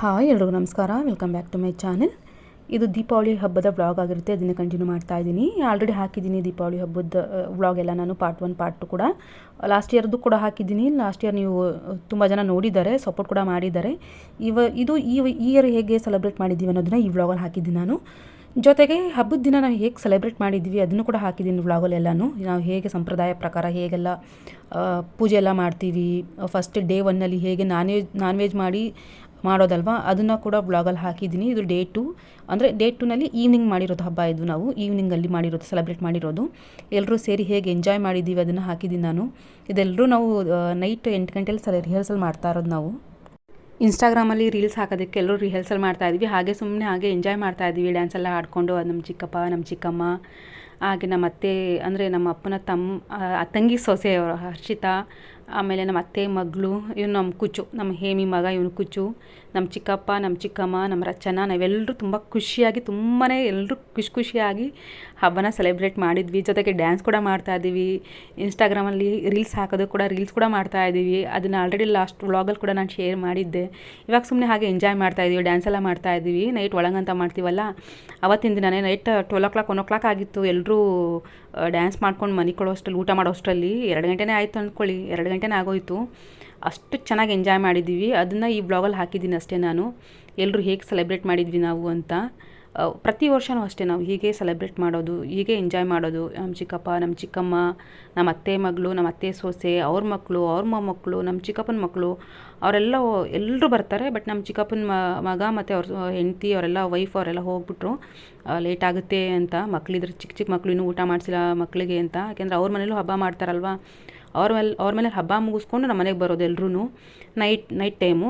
Hi, ಎಲ್ರಿಗೂ ನಮಸ್ಕಾರ. Welcome back to my channel ಇದು ದೀಪಾವಳಿ ಹಬ್ಬದ ವ್ಲಾಗ್ ಆಗಿರುತ್ತೆ. ಅದನ್ನು ಕಂಟಿನ್ಯೂ ಮಾಡ್ತಾ ಇದ್ದೀನಿ. ಆಲ್ರೆಡಿ ಹಾಕಿದ್ದೀನಿ ದೀಪಾವಳಿ ಹಬ್ಬದ ವ್ಲಾಗ್ ಎಲ್ಲ ನಾನು ಪಾರ್ಟ್ ಒನ್ ಪಾರ್ಟ್ ಟು ಕೂಡ. ಲಾಸ್ಟ್ ಇಯರ್ದು ಕೂಡ ಹಾಕಿದ್ದೀನಿ. ಲಾಸ್ಟ್ ಇಯರ್ ನೀವು ತುಂಬ ಜನ ನೋಡಿದ್ದಾರೆ ಸಪೋರ್ಟ್ ಕೂಡ ಮಾಡಿದ್ದಾರೆ. ಇವ, ಇದು ಈ ಇಯರ್ ಹೇಗೆ ಸೆಲೆಬ್ರೇಟ್ ಮಾಡಿದ್ದೀವಿ ಅನ್ನೋದನ್ನ ಈ ವ್ಲಾಗಲ್ಲಿ ಹಾಕಿದ್ದೀನಿ ನಾನು. ಜೊತೆಗೆ ಹಬ್ಬದ ದಿನ ನಾವು ಹೇಗೆ ಸೆಲೆಬ್ರೇಟ್ ಮಾಡಿದ್ವಿ ಅದನ್ನು ಕೂಡ ಹಾಕಿದ್ದೀನಿ ವ್ಲಾಗಲ್ಲೆಲ್ಲನೂ ನಾವು ಹೇಗೆ ಸಂಪ್ರದಾಯ ಪ್ರಕಾರ ಹೇಗೆಲ್ಲ ಪೂಜೆ ಎಲ್ಲ ಮಾಡ್ತೀವಿ. ಫಸ್ಟ್ ಡೇ ಒನ್ನಲ್ಲಿ ಹೇಗೆ ನಾನ್ ವೆಜ್ ನಾನ್ ವೆಜ್ ಮಾಡಿ ಮಾಡೋದಲ್ವಾ? ಅದನ್ನು ಕೂಡ ಬ್ಲಾಗಲ್ಲಿ ಹಾಕಿದ್ದೀನಿ. ಇದು ಡೇ ಟು ಅಂದರೆ ಡೇ ಟೂನಲ್ಲಿ ಈವ್ನಿಂಗ್ ಮಾಡಿರೋದು ಹಬ್ಬ ಇದು ನಾವು. ಈವ್ನಿಂಗಲ್ಲಿ ಮಾಡಿರೋದು ಸೆಲೆಬ್ರೇಟ್ ಮಾಡಿರೋದು. ಎಲ್ಲರೂ ಸೇರಿ ಹೇಗೆ ಎಂಜಾಯ್ ಮಾಡಿದ್ದೀವಿ ಅದನ್ನು ಹಾಕಿದ್ದೀನಿ ನಾನು. ಇದೆಲ್ಲರೂ ನಾವು ನೈಟ್ ಎಂಟು ಗಂಟೆಯಲ್ಲಿ ಸಲ ರಿಹರ್ಸಲ್ ಮಾಡ್ತಾ ಇರೋದು ನಾವು. ಇನ್ಸ್ಟಾಗ್ರಾಮಲ್ಲಿ ರೀಲ್ಸ್ ಹಾಕೋದಕ್ಕೆ ಎಲ್ಲರೂ ರಿಹರ್ಸಲ್ ಮಾಡ್ತಾ ಇದ್ವಿ. ಹಾಗೆ ಸುಮ್ಮನೆ ಹಾಗೆ ಎಂಜಾಯ್ ಮಾಡ್ತಾ ಇದ್ವಿ ಡ್ಯಾನ್ಸ್ ಎಲ್ಲ ಆಡಿಕೊಂಡು ನಮ್ಮ ಚಿಕ್ಕಪ್ಪ ನಮ್ಮ ಚಿಕ್ಕಮ್ಮ, ಹಾಗೆ ನಮ್ಮ ಅತ್ತೆ, ಅಂದರೆ ನಮ್ಮ ಅಪ್ಪನ ತಮ್ಮ ತಂಗಿ ಸೊಸೆಯವರು ಹರ್ಷಿತಾ ಆಮೇಲೆ ನಮ್ಮ ಅತ್ತೆ ಮಗಳು ಇವನು ನಮ್ಮ ಕುಚ್ಚು ನಮ್ಮ ಹೇಮಿ ಮಗ ಇವನು ಕುಚ್ಚು. ನಮ್ಮ ಚಿಕ್ಕಪ್ಪ, ನಮ್ಮ ಚಿಕ್ಕಮ್ಮ, ನಮ್ಮ ರಚನಾ, ನಾವೆಲ್ಲರೂ ತುಂಬ ಖುಷಿಯಾಗಿ ತುಂಬಾ ಎಲ್ಲರೂ ಖುಷಿ ಖುಷಿಯಾಗಿ ಹಬ್ಬನ ಸೆಲೆಬ್ರೇಟ್ ಮಾಡಿದ್ವಿ. ಜೊತೆಗೆ ಡ್ಯಾನ್ಸ್ ಕೂಡ ಮಾಡ್ತಾಯಿದ್ದೀವಿ ಇನ್ಸ್ಟಾಗ್ರಾಮಲ್ಲಿ ರೀಲ್ಸ್ ಹಾಕೋದು ಕೂಡ ರೀಲ್ಸ್ ಕೂಡ ಮಾಡ್ತಾಯಿದ್ದೀವಿ ಅದನ್ನು ಆಲ್ರೆಡಿ ಲಾಸ್ಟ್ ವ್ಲಾಗಲ್ಲಿ ಕೂಡ ನಾನು ಶೇರ್ ಮಾಡಿದ್ದೆ. ಇವಾಗ ಸುಮ್ಮನೆ ಹಾಗೆ ಎಂಜಾಯ್ ಮಾಡ್ತಾ ಇದ್ದೀವಿ ಡ್ಯಾನ್ಸ್ ಎಲ್ಲ ಮಾಡ್ತಾ ಇದ್ದೀವಿ. ನೈಟ್ ಒಳಗಂತ ಮಾಡ್ತೀವಲ್ಲ, ಅವತ್ತಿನ ದಿನನೇ night twelve o'clock one o'clock ಆಗಿತ್ತು ಎಲ್ಲರೂ ಡ್ಯಾನ್ಸ್ ಮಾಡ್ಕೊಂಡು ಮನೆ ಕೊಡೋಷ್ಟರಲ್ಲಿ ಊಟ ಮಾಡೋ ಅಷ್ಟರಲ್ಲಿ ಎರಡು ಗಂಟೆನೇ ಆಯಿತು ಅಂದ್ಕೊಳ್ಳಿ. ಎರಡು ಗಂಟೆನೇ ಆಗೋಯ್ತು. ಅಷ್ಟು ಚೆನ್ನಾಗಿ ಎಂಜಾಯ್ ಮಾಡಿದ್ದೀವಿ. ಅದನ್ನು ಈ ಬ್ಲಾಗಲ್ಲಿ ಹಾಕಿದ್ದೀನಿ ಅಷ್ಟೇ ನಾನು. ಎಲ್ಲರೂ ಹೇಗೆ ಸೆಲೆಬ್ರೇಟ್ ಮಾಡಿದ್ವಿ ನಾವು ಅಂತ. ಪ್ರತಿ ವರ್ಷವೂ ಅಷ್ಟೇ ನಾವು ಹೀಗೆ ಸೆಲೆಬ್ರೇಟ್ ಮಾಡೋದು, ಹೀಗೆ ಎಂಜಾಯ್ ಮಾಡೋದು. ನಮ್ಮ ಚಿಕ್ಕಪ್ಪ ನಮ್ಮ ಚಿಕ್ಕಮ್ಮ ನಮ್ಮ ಅತ್ತೆ ಮಗಳು ನಮ್ಮ ಅತ್ತೆ ಸೊಸೆ, ಅವ್ರ ಮಕ್ಕಳು ಅವ್ರ ಮೊಮ್ಮಕ್ಕಳು ನಮ್ಮ ಚಿಕ್ಕಪ್ಪನ ಮಕ್ಕಳು ಅವರೆಲ್ಲ ಎಲ್ಲರೂ ಬರ್ತಾರೆ. ಬಟ್ ನಮ್ಮ ಚಿಕ್ಕಪ್ಪನ ಮಗ ಮತ್ತು ಅವ್ರ ಹೆಂಡತಿ, ಅವರೆಲ್ಲ ವೈಫ್ ಅವರೆಲ್ಲ ಹೋಗ್ಬಿಟ್ರು. ಲೇಟ್ ಆಗುತ್ತೆ ಅಂತ. ಮಕ್ಕಳಿದ್ರೆ ಚಿಕ್ಕ ಚಿಕ್ಕ ಮಕ್ಕಳು ಇನ್ನೂ ಊಟ ಮಾಡಿಸಿಲ್ಲ ಮಕ್ಕಳಿಗೆ ಅಂತ. ಯಾಕೆಂದರೆ ಅವ್ರ ಮನೇಲೂ ಹಬ್ಬ ಮಾಡ್ತಾರಲ್ವ. ಅವ್ರ ಮೇಲೆ ಅವ್ರ ಮೇಲೆ ಹಬ್ಬ ಮುಗಿಸ್ಕೊಂಡು ನಮ್ಮ ಮನೆಗೆ ಬರೋದು ಎಲ್ಲರೂ ನೈಟ್ ನೈಟ್ ಟೈಮು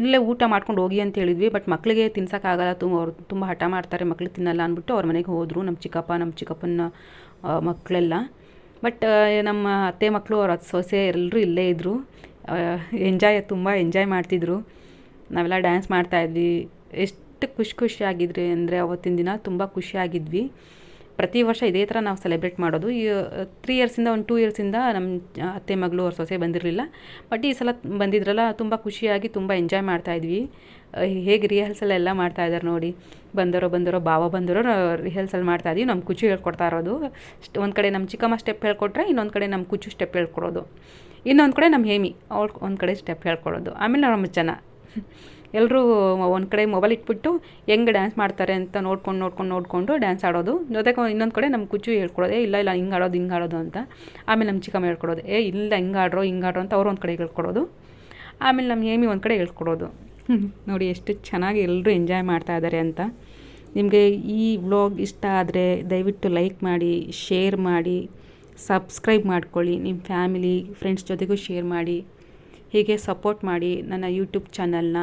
ಇಲ್ಲೇ ಊಟ ಮಾಡ್ಕೊಂಡು ಹೋಗಿ ಅಂತ ಹೇಳಿದ್ವಿ ಬಟ್ ಮಕ್ಕಳಿಗೆ ತಿನ್ಸೋಕ್ಕಾಗಲ್ಲ ತುಂಬ ಅವ್ರು ತುಂಬ ಹಠ ಮಾಡ್ತಾರೆ, ಮಕ್ಳು ತಿನ್ನಲ್ಲ ಅಂದ್ಬಿಟ್ಟು ಅವ್ರ ಮನೆಗೆ ಹೋದರು, ನಮ್ಮ ಚಿಕ್ಕಪ್ಪ, ನಮ್ಮ ಚಿಕ್ಕಪ್ಪನ ಮಕ್ಕಳೆಲ್ಲ. ಬಟ್ ನಮ್ಮ ಅತ್ತೆ ಮಕ್ಕಳು ಅವ್ರ ಸೊಸೆ ಎಲ್ಲರೂ ಇಲ್ಲೇ ಇದ್ದರು ಎಂಜಾಯ್ ತುಂಬ ಎಂಜಾಯ್ ಮಾಡ್ತಿದ್ರು. ನಾವೆಲ್ಲ ಡ್ಯಾನ್ಸ್ ಮಾಡ್ತಾಯಿದ್ವಿ ಎಷ್ಟು ಖುಷಿ ಖುಷಿಯಾಗಿದ್ರಿ ಅಂದರೆ ಅವತ್ತಿನ ದಿನ ತುಂಬ ಖುಷಿಯಾಗಿದ್ವಿ ಪ್ರತಿ ವರ್ಷ ಇದೇ ಥರ ನಾವು ಸೆಲೆಬ್ರೇಟ್ ಮಾಡೋದು. ಈ ತ್ರೀ ಇಯರ್ಸಿಂದ ಒಂದು ಟೂ ಇಯರ್ಸಿಂದ ನಮ್ಮ ಅತ್ತೆ ಮಗಳು ಅವ್ರ ಸೊಸೆ ಬಂದಿರಲಿಲ್ಲ. ಬಟ್ ಈ ಸಲ ಬಂದಿದ್ರಲ್ಲ, ತುಂಬ ಖುಷಿಯಾಗಿ ತುಂಬ ಎಂಜಾಯ್ ಮಾಡ್ತಾಯಿದ್ವಿ ಹೇಗೆ ರಿಹರ್ಸಲ್ ಎಲ್ಲ ಮಾಡ್ತಾ ಇದ್ದಾರೆ ನೋಡಿ. ಬಂದರೋ ಬಂದರೋ ಬಾವ ಬಂದರೋ ರಿಹರ್ಸಲ್ ಮಾಡ್ತಾ ಇದೀವಿ. ನಮ್ಮ ಕುಚು ಹೇಳ್ಕೊಡ್ತಾ ಇರೋದು. ಒಂದು ಕಡೆ ನಮ್ಮ ಚಿಕ್ಕಮ್ಮ ಸ್ಟೆಪ್ ಹೇಳ್ಕೊಟ್ರೆ, ಇನ್ನೊಂದು ಕಡೆ ನಮ್ಮ ಕುಚು ಸ್ಟೆಪ್ ಹೇಳ್ಕೊಡೋದು. ಇನ್ನೊಂದು ಕಡೆ ನಮ್ಮ ಹೇಮಿ, ಅವ್ಳು ಒಂದು ಕಡೆ ಸ್ಟೆಪ್ ಹೇಳ್ಕೊಡೋದು. ಆಮೇಲೆ ನಮ್ಮ ಜನ ಎಲ್ಲರೂ ಒಂದು ಕಡೆ ಮೊಬೈಲ್ ಇಟ್ಬಿಟ್ಟು ಹೆಂಗೆ ಡ್ಯಾನ್ಸ್ ಮಾಡ್ತಾರೆ ಅಂತ ನೋಡ್ಕೊಂಡು ನೋಡ್ಕೊಂಡು, ನೋಡಿಕೊಂಡು ಡ್ಯಾನ್ಸ್ ಆಡೋದು. ಜೊತೆಗೆ ಇನ್ನೊಂದು ಕಡೆ ನಮ್ಮ ಕುಚ್ಚು ಹೇಳ್ಕೊಡೋದೇ ಇಲ್ಲ ಇಲ್ಲ, ಹಿಂಗೆ ಆಡೋದು ಹಿಂಗೆ ಆಡೋದು ಅಂತ. ಆಮೇಲೆ ನಮ್ಮ ಚಿಕ್ಕಮ್ಮ ಹೇಳ್ಕೊಡೋದು, ಏ, ಇಲ್ಲ, ಹಿಂಗೆ ಆಡ್ರೋ ಹಿಂಗೆ ಆಡ್ರೋ ಅಂತ ಅವ್ರು ಒಂದು ಕಡೆ ಹೇಳ್ಕೊಡೋದು. ಆಮೇಲೆ ನಮ್ಮ ಏಮಿ ಒಂದು ಕಡೆ ಹೇಳ್ಕೊಡೋದು. ನೋಡಿ ಎಷ್ಟು ಚೆನ್ನಾಗಿ ಎಲ್ಲರೂ ಎಂಜಾಯ್ ಮಾಡ್ತಾ ಇದ್ದಾರೆ ಅಂತ. ನಿಮಗೆ ಈ ವ್ಲಾಗ್ ಇಷ್ಟ ಆದರೆ ದಯವಿಟ್ಟು ಲೈಕ್ ಮಾಡಿ ಶೇರ್ ಮಾಡಿ ಸಬ್ಸ್ಕ್ರೈಬ್ ಮಾಡ್ಕೊಳ್ಳಿ. ನಿಮ್ಮ ಫ್ಯಾಮಿಲಿ ಫ್ರೆಂಡ್ಸ್ ಜೊತೆಗೂ ಶೇರ್ ಮಾಡಿ. ಹೀಗೆ ಸಪೋರ್ಟ್ ಮಾಡಿ ನನ್ನ ಯೂಟ್ಯೂಬ್ ಚಾನಲ್ನ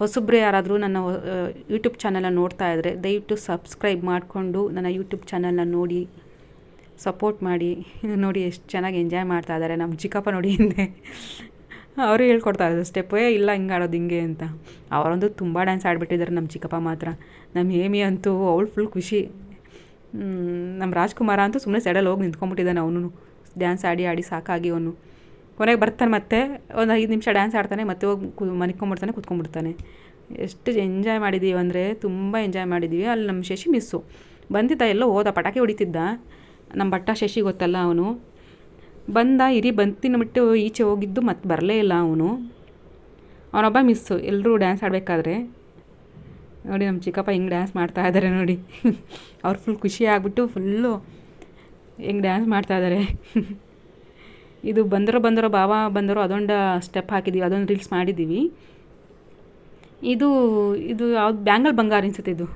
ಹೊಸಬ್ರು ಯಾರಾದರೂ ನನ್ನ ಯೂಟ್ಯೂಬ್ ಚಾನಲನ್ನು ನೋಡ್ತಾ ಇದ್ದರೆ ದಯವಿಟ್ಟು ಸಬ್ಸ್ಕ್ರೈಬ್ ಮಾಡಿಕೊಂಡು ನನ್ನ ಯೂಟ್ಯೂಬ್ ಚಾನಲ್ನ ನೋಡಿ ಸಪೋರ್ಟ್ ಮಾಡಿ. ನೋಡಿ ಎಷ್ಟು ಚೆನ್ನಾಗಿ ಎಂಜಾಯ್ ಮಾಡ್ತಾ ಇದ್ದಾರೆ ನಮ್ಮ ಚಿಕ್ಕಪ್ಪ ನೋಡಿ ಹಿಂದೆ. ಅವರು ಹೇಳ್ಕೊಡ್ತಾ ಇದ್ದಾರೆ ಸ್ಟೆಪ್ಪೇ ಇಲ್ಲ ಹಿಂಗೆ ಆಡೋದು ಹಿಂಗೆ ಅಂತ. ಅವರಂತೂ ತುಂಬ ಡ್ಯಾನ್ಸ್ ಆಡಿಬಿಟ್ಟಿದ್ದಾರೆ ನಮ್ಮ ಚಿಕ್ಕಪ್ಪ ಮಾತ್ರ. ನಮ್ಮ ಹೇಮಿ ಅಂತೂ ಅವಳು ಫುಲ್ ಖುಷಿ. ನಮ್ಮ ರಾಜ್ಕುಮಾರ ಅಂತೂ ಸುಮ್ಮನೆ ಸೈಡಲ್ಲಿ ಹೋಗಿ ನಿಂತ್ಕೊಂಡ್ಬಿಟ್ಟಿದ್ದಾನೆ ಅವನು ಡ್ಯಾನ್ಸ್ ಆಡಿ ಆಡಿ ಸಾಕಾಗಿ ಅವನು. ಕೊನೆಗೆ ಬರ್ತಾನೆ ಮತ್ತೆ, ಒಂದು ಐದು ನಿಮಿಷ ಡ್ಯಾನ್ಸ್ ಆಡ್ತಾನೆ, ಮತ್ತೆ ಹೋಗಿ ಕು ಮನಿಕೊಂಬಿಡ್ತಾನೆ ಕುತ್ಕೊಂಡ್ಬಿಡ್ತಾನೆ. ಎಷ್ಟು ಎಂಜಾಯ್ ಮಾಡಿದ್ದೀವಿ ಅಂದರೆ ತುಂಬ ಎಂಜಾಯ್ ಮಾಡಿದ್ದೀವಿ ಅಲ್ಲಿ ನಮ್ಮ ಶಶಿ ಮಿಸ್ಸು ಬಂದಿದ್ದ ಎಲ್ಲೋ ಹೋದ, ಪಟಾಕಿ ಹೊಡಿತಿದ್ದ. ನಮ್ಮ ಬಟ್ಟ ಶಶಿ ಗೊತ್ತಲ್ಲ ಅವನು. ಬಂದ, ಇರಿ ಬಂತಿನ ಬಿಟ್ಟು ಈಚೆ ಹೋಗಿದ್ದು ಮತ್ತೆ ಬರಲೇ ಇಲ್ಲ ಅವನು. ಅವನೊಬ್ಬ ಮಿಸ್ಸು ಎಲ್ಲರೂ ಡ್ಯಾನ್ಸ್ ಆಡಬೇಕಾದ್ರೆ. ನೋಡಿ ನಮ್ಮ ಚಿಕ್ಕಪ್ಪ ಹಿಂಗೆ ಡ್ಯಾನ್ಸ್ ಮಾಡ್ತಾ ಇದ್ದಾರೆ ನೋಡಿ. ಅವ್ರು ಫುಲ್ ಖುಷಿ ಆಗಿಬಿಟ್ಟು ಫುಲ್ಲು ಹೆಂಗೆ ಡ್ಯಾನ್ಸ್ ಮಾಡ್ತಾ ಇದ್ದಾರೆ ಇದು ಬಂದರೋ ಬಂದರೋ ಬಾವ ಬಂದರೋ ಅದೊಂದು ಸ್ಟೆಪ್ ಹಾಕಿದ್ದೀವಿ ಅದೊಂದು ರೀಲ್ಸ್ ಮಾಡಿದ್ದೀವಿ ಇದು ಇದು ಯಾವ್ದು ಬ್ಯಾಂಗಲ್ ಬಂಗಾರಿ ಅನಿಸುತ್ತೆ ಇದು.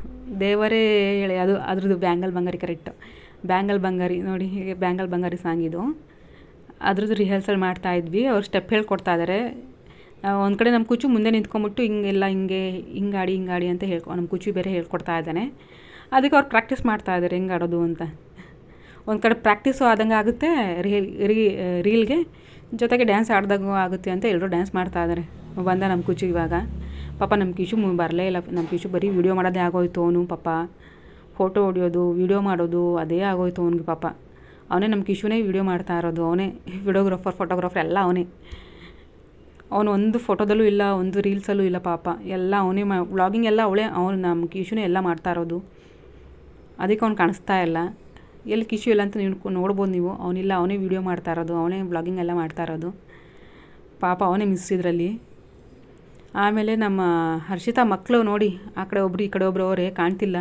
ದೇವರೇ ಹೇಳಿ ಅದು ಅದ್ರದ್ದು ಬ್ಯಾಂಗಲ್ ಬಂಗಾರಿ ಕರೆಕ್ಟ್ ಬ್ಯಾಂಗಲ್ ಬಂಗಾರಿ, ನೋಡಿ ಹೀಗೆ ಬ್ಯಾಂಗಲ್ ಬಂಗಾರಿ ಸಾಂಗ್ ಇದು. ಅದ್ರದ್ದು ರಿಹರ್ಸಲ್ ಮಾಡ್ತಾ ಇದ್ವಿ, ಅವ್ರು ಸ್ಟೆಪ್ ಹೇಳ್ಕೊಡ್ತಾ ಇದ್ದಾರೆ ಒಂದು ಕಡೆ ನಮ್ಮ ಕುಚು ಮುಂದೆ ನಿಂತ್ಕೊಂಬಿಟ್ಟು ಹಿಂಗೆಲ್ಲ ಹಿಂಗೆ, ಹಿಂಗಾಡಿ ಹಿಂಗಾಡಿ ಅಂತ ಹೇಳ್ಕೊ ನಮ್ಮ ಕುಚು ಬೇರೆ ಹೇಳ್ಕೊಡ್ತಾ ಇದ್ದಾನೆ. ಅದಕ್ಕೆ ಅವ್ರು ಪ್ರಾಕ್ಟೀಸ್ ಮಾಡ್ತಾ ಇದ್ದಾರೆ ಹೆಂಗೆ ಆಡೋದು ಅಂತ. ಒಂದು ಕಡೆ ಪ್ರಾಕ್ಟೀಸು ಆದಂಗೆ ಆಗುತ್ತೆ ರೀಲ್ ರೀ ರೀಲ್ಗೆ ಜೊತೆಗೆ ಡ್ಯಾನ್ಸ್ ಆಡ್ದಾಗೂ ಆಗುತ್ತೆ ಅಂತ ಎಲ್ಲರೂ ಡ್ಯಾನ್ಸ್ ಮಾಡ್ತಾ ಇದ್ದಾರೆ ಬಂದ ನಮ್ಮ ಕುಚ್ಚು ಇವಾಗ. ಪಾಪ ನಮ್ಮ ಕಿಶು ಬರಲೇ ಇಲ್ಲ. ನಮ್ಮ ಕಿಶು ಬರೀ ವೀಡಿಯೋ ಮಾಡೋದೇ ಆಗೋಯ್ತು ಅವನು ಪಾಪ. ಫೋಟೋ ಹೊಡಿಯೋದು ವೀಡಿಯೋ ಮಾಡೋದು, ಅದೇ ಆಗೋಯ್ತು ಅವನಿಗೆ ಪಾಪ. ಅವನೇ ನಮ್ಮ ಕಿಶುನೇ ವೀಡಿಯೋ ಮಾಡ್ತಾ ಇರೋದು. ಅವನೇ ವಿಡಿಯೋಗ್ರಾಫರ್ ಫೋಟೋಗ್ರಾಫರ್ ಎಲ್ಲ ಅವನೇ. ಅವನು ಒಂದು ಫೋಟೋದಲ್ಲೂ ಇಲ್ಲ, ಒಂದು ರೀಲ್ಸಲ್ಲೂ ಇಲ್ಲ ಪಾಪ. ಎಲ್ಲ ಅವನೇ ಮಾ ವ್ಲಾಗಿಂಗ್ ಎಲ್ಲ ಅವಳೇ, ಅವನು ನಮ್ಮ ಕಿಶುನೇ ಎಲ್ಲ ಮಾಡ್ತಾ ಇರೋದು. ಅದಕ್ಕೆ ಅವ್ನು ಕಾಣಿಸ್ತಾ ಇಲ್ಲ. ಎಲ್ಲಿ ಕಿಶು ಇಲ್ಲ ಅಂತ ನೀವು ನೋಡ್ಬೋದು ನೀವು. ಅವನಿಲ್ಲ, ಅವನೇ ವೀಡಿಯೋ ಮಾಡ್ತಾ ಇರೋದು, ಅವನೇ ಬ್ಲಾಗಿಂಗ್ ಎಲ್ಲ ಮಾಡ್ತಾ ಇರೋದು. ಪಾಪ ಅವನೇ ಮಿಸ್ ಇದರಲ್ಲಿ. ಆಮೇಲೆ ನಮ್ಮ ಹರ್ಷಿತಾ ಮಕ್ಕಳು ನೋಡಿ, ಆ ಕಡೆ ಒಬ್ರು, ಈ ಕಡೆ ಒಬ್ರು ಅವರೇ ಕಾಣ್ತಿಲ್ಲ.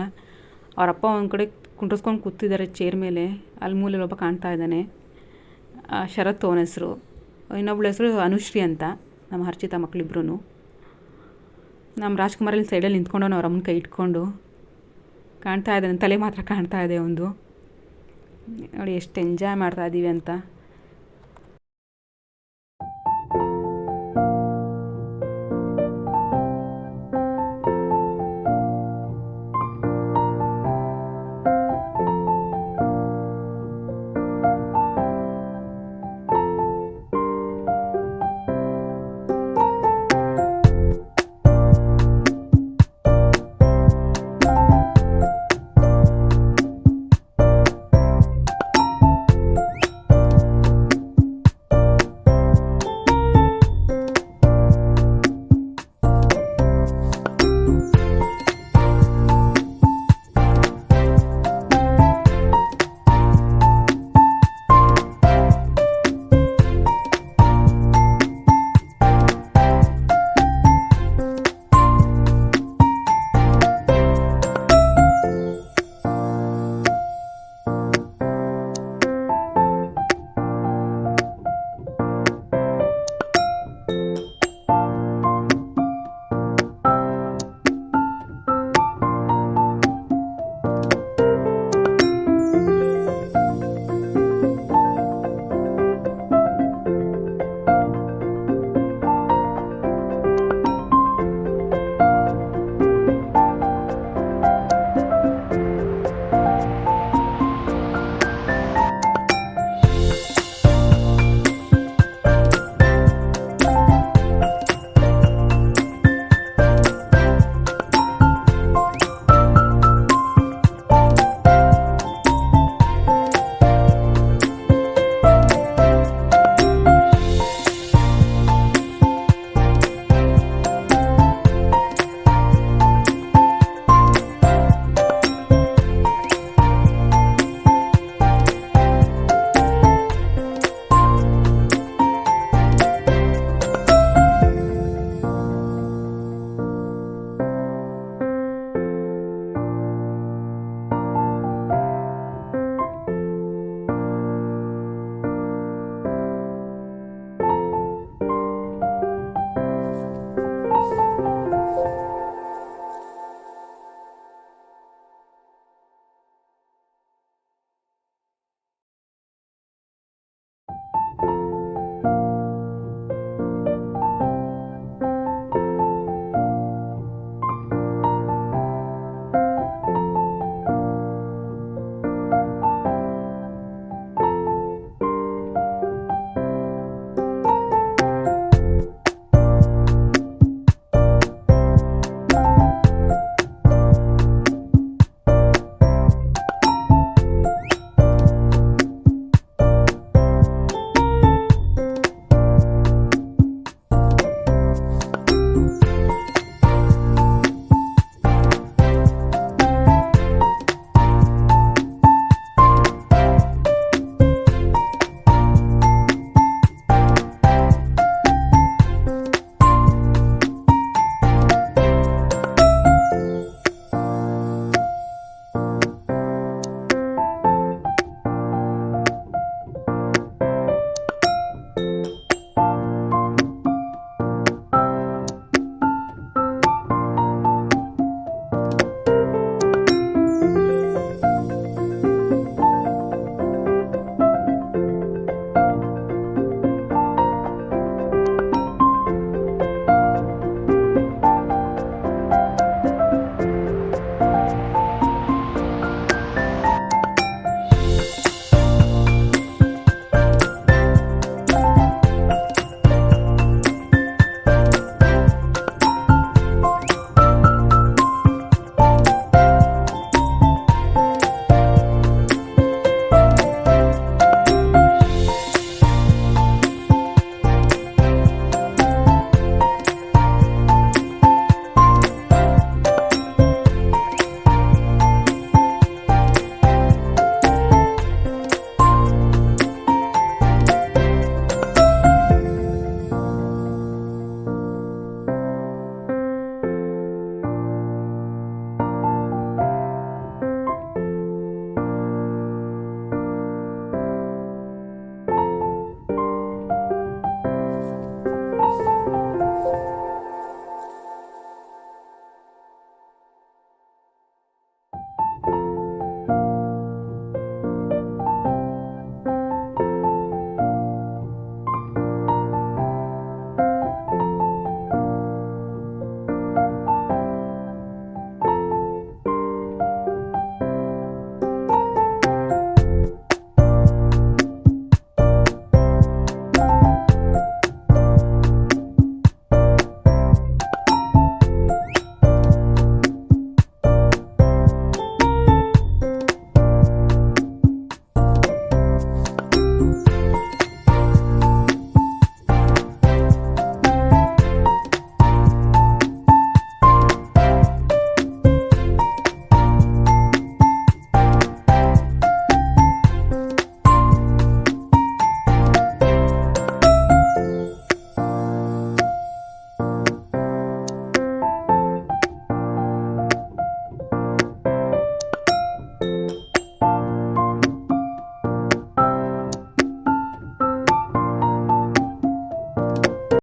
ಅವರಪ್ಪ ಒಂದು ಕಡೆ ಕುಂಡ್ರಸ್ಕೊಂಡು ಕೂತಿದ್ದಾರೆ ಚೇರ್ ಮೇಲೆ. ಅಲ್ಲಿ ಮೂಲೆಯಲ್ಲಿ ಒಬ್ಬ ಕಾಣ್ತಾ ಇದ್ದಾನೆ. ಶರತ್ ಅವನ ಹೆಸರು. ಇನ್ನೊಬ್ಳ ಹೆಸರು ಅನುಶ್ರೀ ಅಂತ, ನಮ್ಮ ಹರ್ಷಿತಾ ಮಕ್ಕಳಿಬ್ರು ನಮ್ಮ ರಾಜ್ಕುಮಾರಲ್ಲಿ ಸೈಡಲ್ಲಿ ನಿಂತ್ಕೊಂಡು ಅವ್ರ ಅಮ್ಮನ ಕೈ ಇಟ್ಕೊಂಡು. ಕಾಣ್ತಾ ಇದ್ದಾನೆ, ತಲೆ ಮಾತ್ರ ಕಾಣ್ತಾ ಇದೆ ಒಂದು ನೋಡಿ ಎಷ್ಟು ಎಂಜಾಯ್ ಮಾಡ್ತಾ ಇದ್ದೀವಿ ಅಂತ